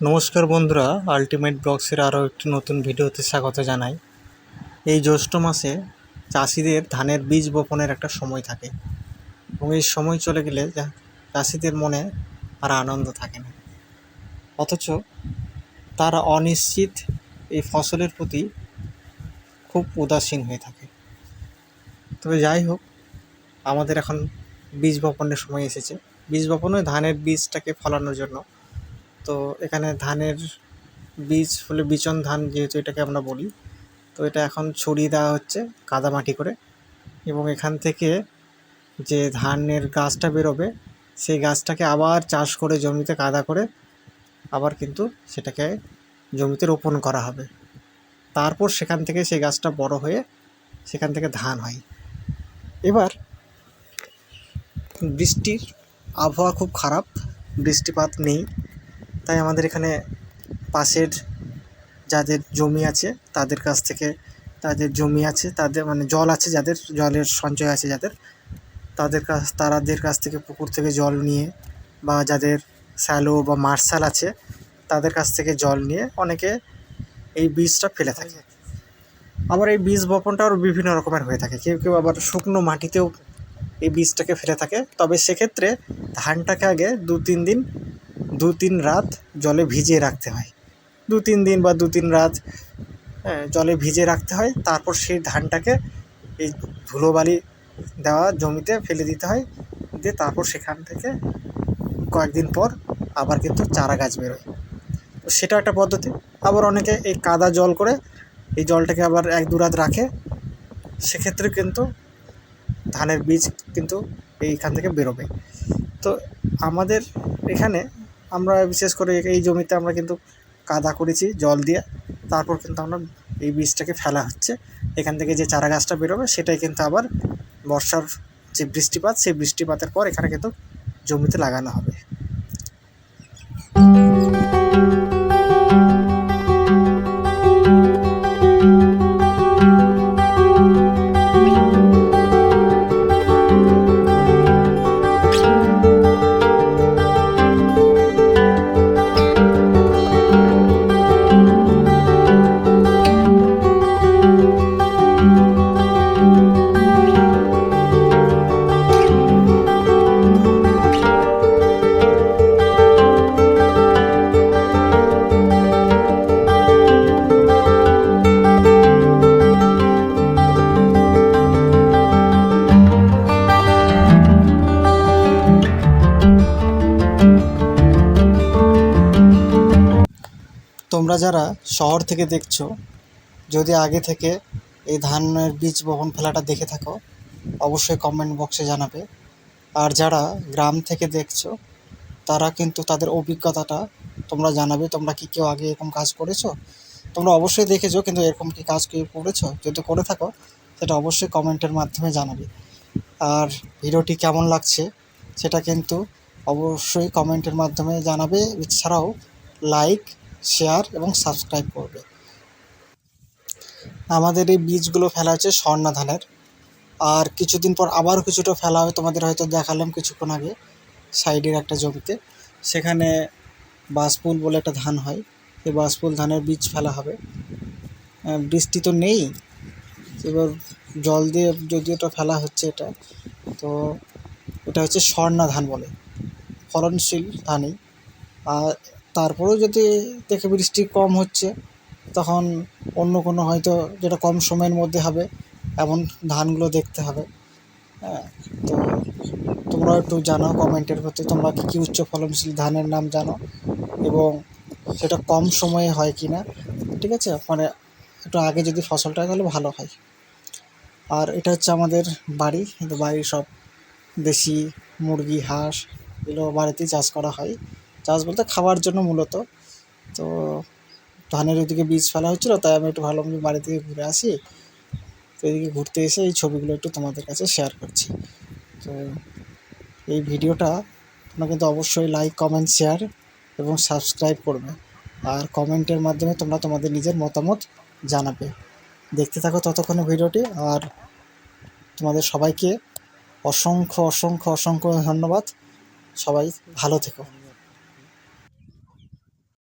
নমস্কার বন্ধুরা আলটিমেট ব্লগসের আরও একটি নতুন ভিডিওতে স্বাগত জানাই। এই জ্যৈষ্ঠ মাসে চাষিদের ধানের বীজ বপনের একটা সময় থাকে এবং এই সময় চলে গেলে চাষিদের মনে আর আনন্দ থাকে না। অথচ তারা অনিশ্চিত এই ফসলের প্রতি খুব উদাসীন হয়ে থাকে। তবে যাই হোক, আমাদের এখন বীজ বপনের সময় এসেছে। বীজ বপনে ধানের বীজটাকে ফলানোর জন্য তো এখানে ধানের বীজ হলে বিচন ধান যেহেতু এটাকে আমরা বলি, তো এটা এখন ছড়িয়ে দেওয়া হচ্ছে কাদা মাটি করে। এবং এখান থেকে যে ধানের গাছটা বেরোবে, সেই গাছটাকে আবার চাষ করে জমিতে কাদা করে আবার কিন্তু সেটাকে জমিতে রোপণ করা হবে। তারপর সেখান থেকে সেই গাছটা বড় হয়ে সেখান থেকে ধান হয়। এবার বৃষ্টির আবহাওয়া খুব খারাপ, বৃষ্টিপাত নেই। তাই আমাদের এখানে পাশের যাদের জমি আছে, তাদের কাছ থেকে তাদের জমি আছে, তাদের মানে জল আছে যাদের, জলের সঞ্চয় আছে যাদের, তাদের কাছ, তারাদের কাছ থেকে পুকুর থেকে জল নিয়ে বা যাদের স্যালো বা মার্শাল আছে, তাদের কাছ থেকে জল নিয়ে অনেকে এই বীজটা ফেলে থাকে। আবার এই বীজ বপনটা আরও বিভিন্ন রকমের হয়ে থাকে। কেউ কেউ আবার শুকনো মাটিতেও এই বীজটাকে ফেলে থাকে। তবে সেক্ষেত্রে ধানটাকে আগে দু তিন দিন দু তিন রাত জলে ভিজিয়ে রাখতে হয়। দু তিন দিন বা দু তিন রাত জলে ভিজিয়ে রাখতে হয়। তারপর সেই ধানটাকে এই ধুলোবালি দেওয়া জমিতে ফেলে দিতে হয়। দিয়ে তারপর সেখান থেকে কয়েকদিন পর আবার কিন্তু চারা গাছ বেরোয়। তো সেটা একটা পদ্ধতি। আবার অনেকে এই কাদা জল করে এই জলটাকে আবার এক দু রাত রাখে। সেক্ষেত্রে কিন্তু ধানের বীজ কিন্তু এইখান থেকে বেরোবে। তো আমাদের এখানে আমরা বিশেষ করে এই জমিতে আমরা কিন্তু কাদা করেছি, জল দিয়ে। তারপর কিন্তু আমরা এই বীজটাকে ফেলা হচ্ছে। এখান থেকে যে চারা গাছটা বেরোবে, সেটাই কিন্তু আবার বর্ষার যে বৃষ্টিপাত, সেই বৃষ্টিপাতের পর এখানে কিন্তু জমিতে লাগানো হবে। তোমরা যারা শহর থেকে দেখছ, যদি আগে থেকে এই ধানের বীজ বপন ফেলাটা দেখে থাকো, অবশ্যই কমেন্ট বক্সে জানাবে। আর যারা গ্রাম থেকে দেখছ, তারা কিন্তু তাদের অভিজ্ঞতাটা তোমরা জানাবে, তোমরা কি কেউ আগে এরকম কাজ করেছ? তোমরা অবশ্যই দেখেছ, কিন্তু এরকম কি কাজ কেউ করেছ? যদি করে থাকো, সেটা অবশ্যই কমেন্টের মাধ্যমে জানাবে। আর ভিডিওটি কেমন লাগছে, সেটা কিন্তু অবশ্যই কমেন্টের মাধ্যমে জানাবে। এছাড়াও লাইক শেয়ার এবং সাবস্ক্রাইব করবে। আমাদের এই বীজগুলো ফেলা হচ্ছে স্বর্ণা ধানের। আর কিছুদিন পর আবারও কিছুটা ফেলা হবে, তোমাদের হয়তো দেখালাম কিছুক্ষণ আগে সাইডের একটা জমিতে। সেখানে বাসপুল বলে একটা ধান হয়, সেই বাসপুল ধানের বীজ ফেলা হবে। বৃষ্টি তো নেই, এবার জল দিয়ে যদি ওটা ফেলা হচ্ছে এটা, তো এটা হচ্ছে স্বর্ণা ধান বলে, ফলনশীল ধানই। আর তারপরেও যদি দেখে বৃষ্টি কম হচ্ছে, তখন অন্য কোনো হয়তো যেটা কম সময়ের মধ্যে হবে, এমন ধানগুলো দেখতে হবে। হ্যাঁ তো তোমরা একটু জানাও কমেন্টের প্রতি তোমরা কী কী উচ্চ ফলনশীল ধানের নাম জানো এবং সেটা কম সময়ে হয় কি না, ঠিক আছে? মানে একটু আগে যদি ফসলটা তাহলে ভালো হয়। আর এটা হচ্ছে আমাদের বাড়ি, কিন্তু বাড়ির সব দেশি মুরগি, হাঁস, এগুলো বাড়িতেই চাষ করা হয়। চাষ বলতে খাওয়ার জন্য মূলত। তো ধানের ওইদিকে বীজ ফেলা হচ্ছিল, তাই আমি একটু যে বাড়ি থেকে ঘুরে আসি। তো এদিকে ঘুরতে এসে এই ছবিগুলো একটু তোমাদের কাছে শেয়ার করছি। তো এই ভিডিওটা তোমরা কিন্তু অবশ্যই লাইক কমেন্ট শেয়ার এবং সাবস্ক্রাইব করবে। আর কমেন্টের মাধ্যমে তোমরা তোমাদের নিজের মতামত জানাবে। দেখতে থাকো ততক্ষণে ভিডিওটি, আর তোমাদের সবাইকে অসংখ্য অসংখ্য অসংখ্য ধন্যবাদ। সবাই ভালো থেকো।